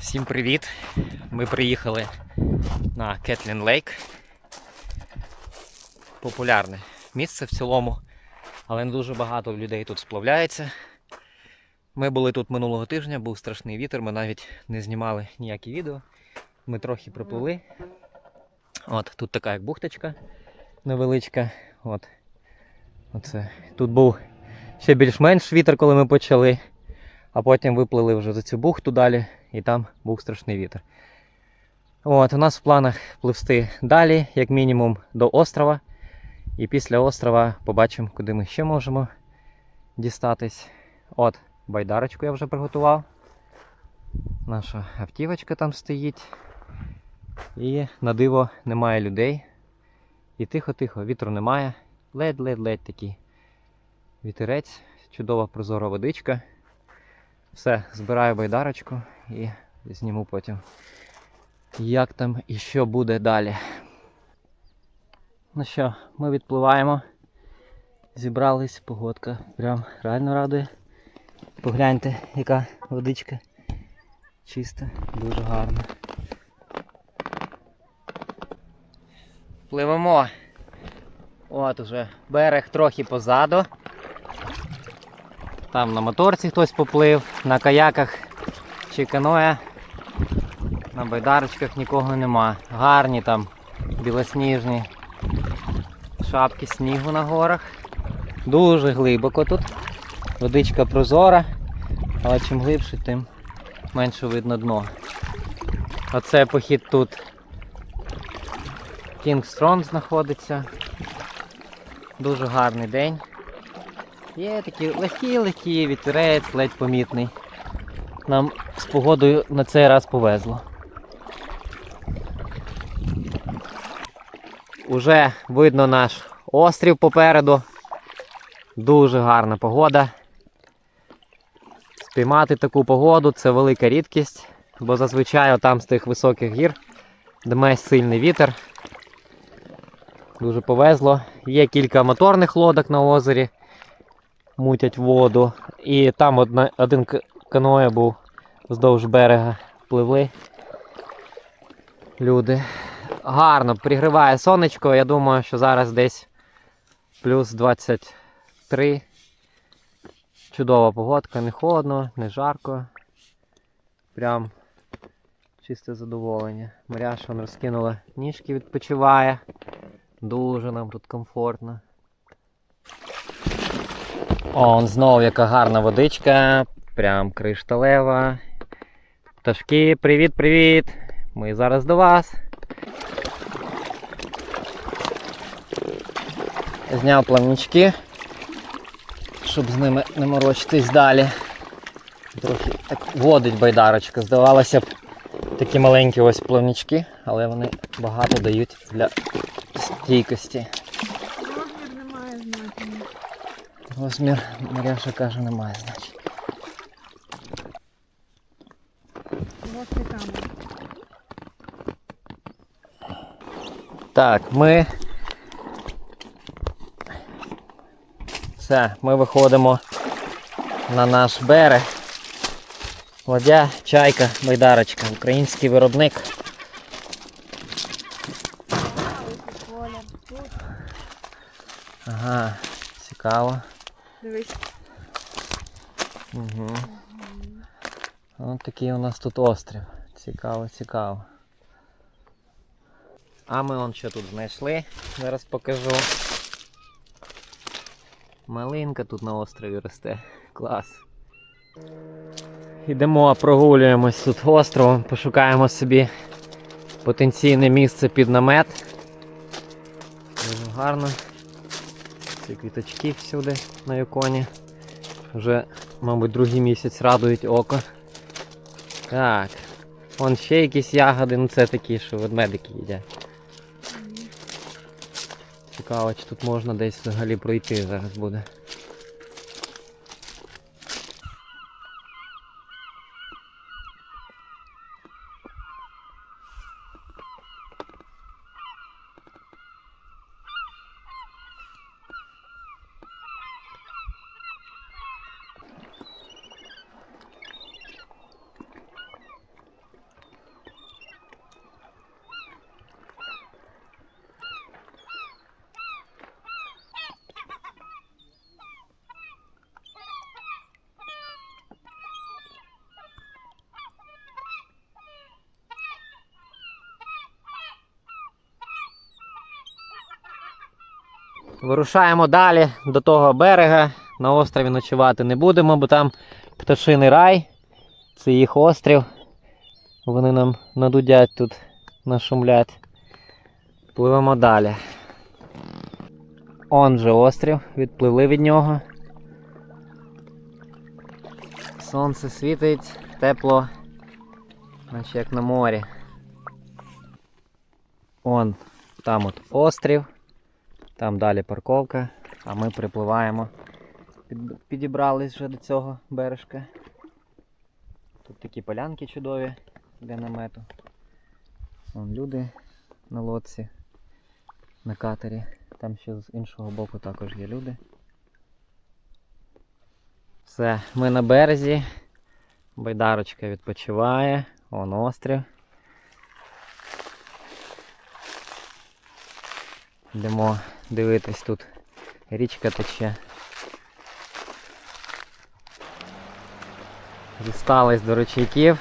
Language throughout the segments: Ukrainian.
Всім привіт! Ми приїхали на Кетлін Лейк. Популярне місце в цілому, але не дуже багато людей тут сплавляється. Ми були тут минулого тижня, був страшний вітер, ми навіть не знімали ніякі відео. Ми трохи припливли. От, тут така як бухточка невеличка. От. Оце. Тут був ще більш-менш вітер, коли ми почали. А потім виплили вже за цю бухту далі, і там був страшний вітер. От, у нас в планах пливсти далі, як мінімум, до острова. І після острова побачимо, куди ми ще можемо дістатись. От, байдарочку я вже приготував. Наша автівочка там стоїть. І на диво немає людей. І тихо-тихо, вітру немає. Ледь-ледь-ледь такий вітерець, чудова прозора водичка. Все, збираю байдарочку і зніму потім, як там і що буде далі. Ну що, ми відпливаємо. Зібрались, погодка прям реально радує. Погляньте, яка водичка чиста, дуже гарна. Пливемо. От уже берег трохи позаду. Там на моторці хтось поплив, на каяках чи каноє. На байдарочках нікого нема. Гарні там білосніжні шапки снігу на горах. Дуже глибоко тут. Водичка прозора, але чим глибше, тим менше видно дно. Оце похід тут Кінгстрон знаходиться. Дуже гарний день. Є такий легкий-легкий вітерець, ледь помітний. Нам з погодою на цей раз повезло. Уже видно наш острів попереду. Дуже гарна погода. Спіймати таку погоду це велика рідкість, бо зазвичай там з тих високих гір дме сильний вітер. Дуже повезло. Є кілька моторних лодок на озері мутять воду. І там одна, один каноє був вздовж берега пливли. Люди. Гарно пригріває сонечко. Я думаю, що зараз десь плюс 23. Чудова погодка, не холодно, не жарко. Прям чисте задоволення. Маряша вон розкинула ніжки, відпочиває. Дуже нам тут комфортно. Он знову яка гарна водичка, прям кришталева. Пташки, привіт-привіт! Ми зараз до вас. Зняв плавнички, щоб з ними не морочитись далі. Трохи так водить байдарочка. Здавалося б, такі маленькі ось плавнички, але вони багато дають для стійкості. Розмір не має значення. Розмір Маряша каже, немає камери. Так, ми. Все, ми виходимо на наш берег. Ладя, чайка, байдарочка, український виробник. Ага, цікаво. Угу. Ось такий у нас тут острів. Цікаво, цікаво. А ми он що тут знайшли. Зараз покажу. Малинка тут на острові росте. Клас. Йдемо, прогулюємось тут островом, пошукаємо собі потенційне місце під намет. Дуже гарно. Ці квіточки всюди на іконі. Вже, мабуть, другий місяць радують око. Так. Вон ще якісь ягоди, ну це такі, що ведмедики їдять. Цікаво, чи тут можна десь взагалі пройти зараз буде. Вирушаємо далі до того берега. На острові ночувати не будемо, бо там пташиний рай. Це їх острів. Вони нам надудять тут, нашумлять. Пливемо далі. Он же острів, відпливли від нього. Сонце світить, тепло, наче як на морі. Он там от острів, там далі парковка, а ми припливаємо. Підібрались вже до цього бережка. Тут такі полянки чудові для намету. Вон люди на лодці, на катері. Там ще з іншого боку також є люди. Все, ми на березі. Байдарочка відпочиває. Вон острів. Йдемо дивитись тут. Річка тече. Дістались до ручейків.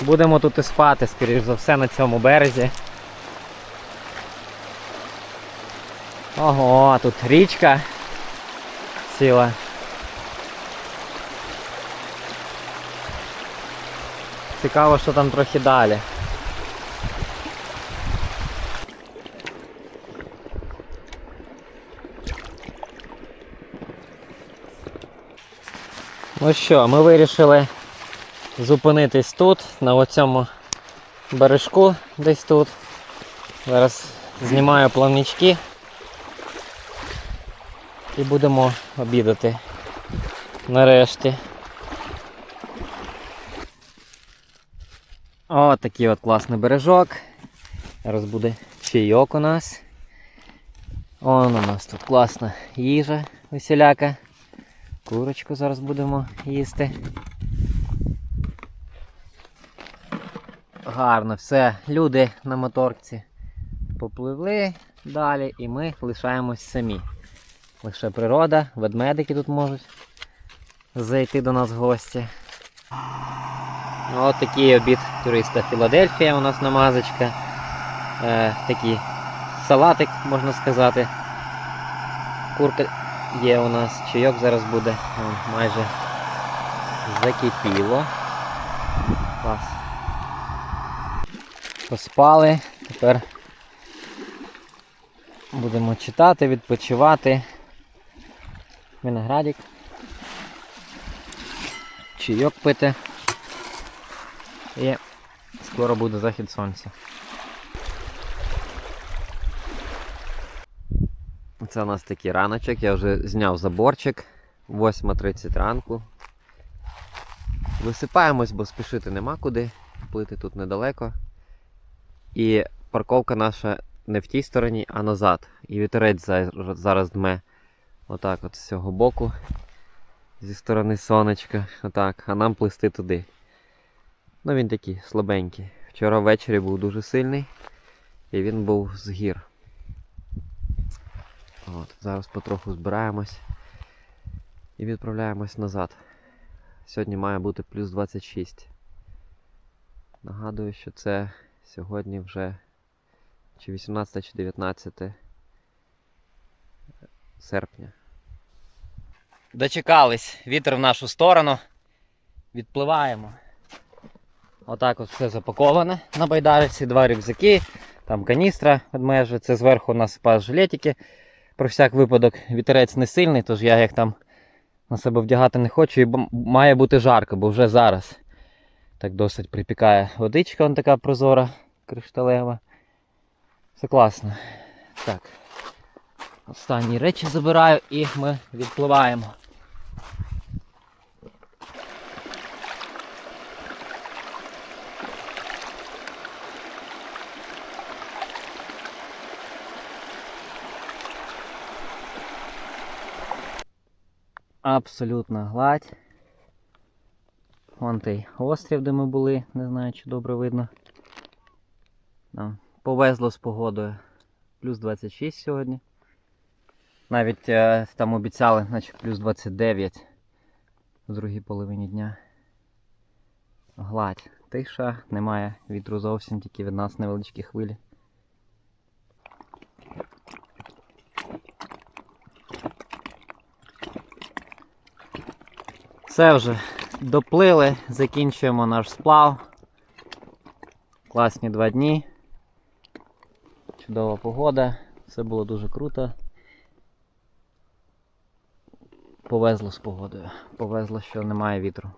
Будемо тут і спати, скоріш за все, на цьому березі. Ого, тут річка ціла. Цікаво, що там трохи далі. Ну що, ми вирішили зупинитись тут, на оцьому бережку десь тут. Зараз знімаю плавнички і будемо обідати нарешті. О, такий от класний бережок. Зараз буде чайок у нас. Он у нас тут класна їжа веселяка. Курочку зараз будемо їсти. Гарно, все. Люди на моторці попливли далі і ми лишаємось самі. Лише природа, ведмедики тут можуть зайти до нас в гості. От такий обід туриста Філадельфія у нас намазочка. Е, такий салатик, можна сказати. Курка є у нас, чайок зараз буде. Вон, майже закипіло. Клас. Поспали. Тепер будемо читати, відпочивати. Виноградик. Чайок пити. І скоро буде захід сонця. Це у нас такий раночок, я вже зняв заборчик. 8.30 ранку. Висипаємось, бо спішити нема куди. Плити тут недалеко. І парковка наша не в тій стороні, а назад. І вітерець зараз дме отак от з цього боку. Зі сторони сонечка. Отак. А нам плисти туди. Ну він такий слабенький. Вчора ввечері був дуже сильний. І він був з гір. От, зараз потроху збираємось і відправляємось назад. Сьогодні має бути плюс 26. Нагадую, що це сьогодні вже чи 18 чи 19 серпня. Дочекались. Вітер в нашу сторону. Відпливаємо. Отак от все запаковане на байдариці, два рюкзаки, там каністра ведмежа, це зверху у нас спас жилетики. Про всяк випадок вітерець не сильний, тож я як там на себе вдягати не хочу і має бути жарко, бо вже зараз так досить припікає водичка, вон така прозора, кришталева. Все класно. Так. Останні речі забираю і ми відпливаємо. Абсолютна гладь. Вон той острів, де ми були, не знаю, чи добре видно. Нам повезло з погодою. Плюс 26 сьогодні. Навіть е, там обіцяли, наче плюс 29 в другій половині дня. Гладь. Тиша, немає вітру зовсім, тільки від нас невеличкі хвилі. Все вже доплили, закінчуємо наш сплав. Класні два дні. Чудова погода, все було дуже круто. Повезло з погодою. Повезло, що немає вітру.